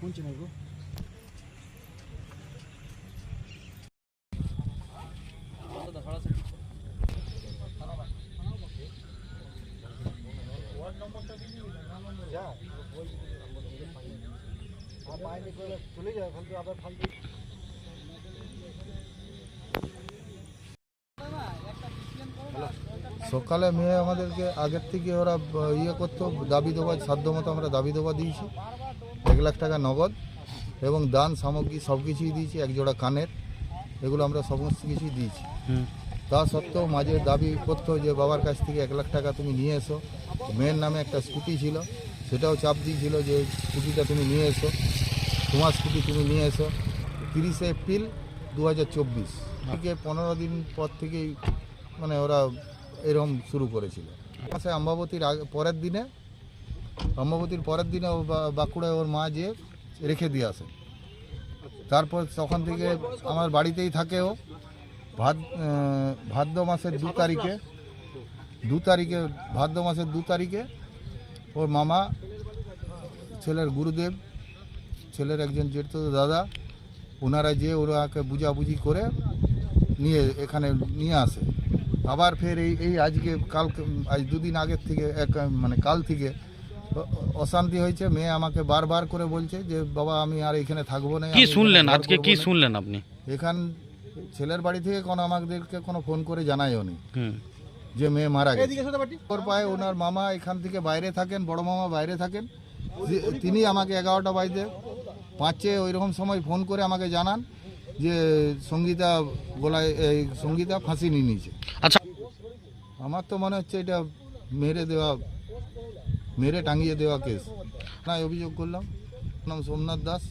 কোন চেনাই গো সকালে মেয়ে আমাদেরকে আগের থেকে ওরা ইয়ে করতো, দাবি দেওয়া সাধ্য মতো আমরা দাবি দেওয়া দিয়েছি। এক লাখ টাকা নগদ এবং দান সামগ্রী সব কিছুই দিয়েছি এক জোড়া কানের। এগুলো আমরা সমস্ত কিছুই দিয়েছি। তা সত্ত্বেও মাঝে দাবি করতো যে বাবার কাছ থেকে এক লাখ টাকা তুমি নিয়ে এসো। মেয়ের নামে একটা স্কুটি ছিল সেটাও চাপ দিয়েছিল যে স্কুটিটা তুমি নিয়ে এসো। তোমার স্কুটি তুমি নিয়ে এসো। তিরিশে এপ্রিল দু হাজার চব্বিশ থেকে পনেরো দিন পর থেকেই মানে ওরা এরকম শুরু করেছিল। মাসে আম্বাবতীর আগে পরের দিনে আম্বাবতীর পরের দিনে ও বা- বাঁকুড়ায় ওর মা যে রেখে দিয়ে আসে। তারপর তখন থেকে আমার বাড়িতেই থাকে ও। ভাদ ভাদ্র মাসের দু তারিখে দু তারিখে, ভাদ্র মাসের দু তারিখে ওর মামা, ছেলের গুরুদেব, ছেলের একজন জেঠতো দাদা ওনারা যে ওরাকে বুঝাবুঝি করে নিয়ে এখানে নিয়ে আসে। আবার ফের এই এই আজকে কাল আজ দুদিন আগের থেকে, এক মানে কাল থেকে অশান্তি হয়েছে। মেয়ে আমাকে বারবার করে বলছে যে বাবা আমি আর এখানে থাকব না কি শুনলেন? আজকে কি শুনলেন আপনি? এখান ছেলের বাড়ি থেকে কোনো আমাদেরকে কোনো ফোন করে জানায়ও নি। হুম। যে মেয়ে মারা গেছে। এদিকে ওর পায়ে ওনার মামা এখান থেকে বাইরে থাকেন বড় মামা বাইরে থাকেন। তিনি আমাকে এগারোটা বাজতে পাঁচে ওই রকম সময় ফোন করে আমাকে জানান যে সঙ্গীতা গলায় এই সঙ্গীতা ফাঁসি নিয়ে নিয়েছে। আচ্ছা। আমার তো মনে হচ্ছে এটা মেরে দেওয়া মেরে টাঙিয়ে দেওয়া কেস। না অভিযোগ করলাম। নাম সোমনাথ দাস।